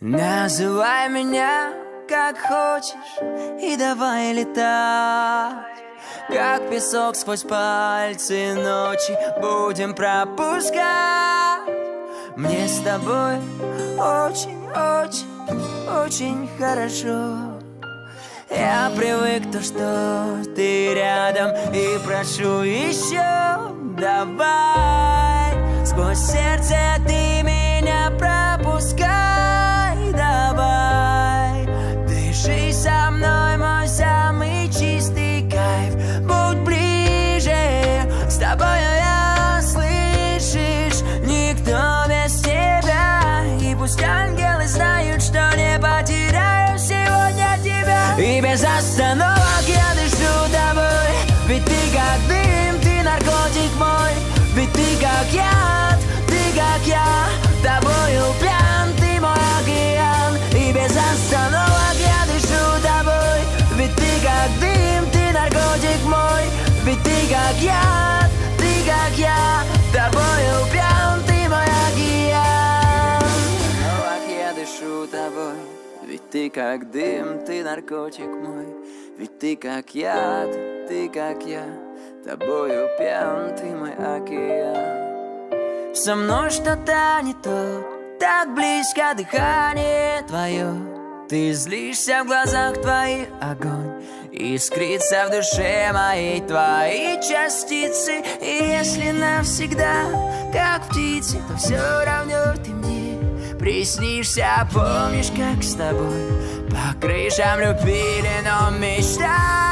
Называй меня как хочешь и давай летать. Как песок сквозь пальцы ночи будем пропускать. Мне с тобой очень-очень, очень хорошо. Я привык то, что ты рядом и прошу еще Давай. Сквозь сердце ты остановок я дышу тобой Ведь ты как дым, ты наркотик мой Ведь ты как яд, ты как я Тобою пьян, ты мой океан И без остановок я дышу тобой Ведь ты как дым, ты наркотик мой Ведь ты как яд, ты как я Тобою ты как дым, ты наркотик мой. Ведь ты как яд, ты как я. Тобою пьян, ты мой океан. Со мной что-то не то Так близко дыхание твое. Ты злишься в глазах твоих огонь Искрится в душе моей твои частицы. И если навсегда, как птицы То все равно ты приснишься Помнишь, как с тобой по крышам любили, но мечтали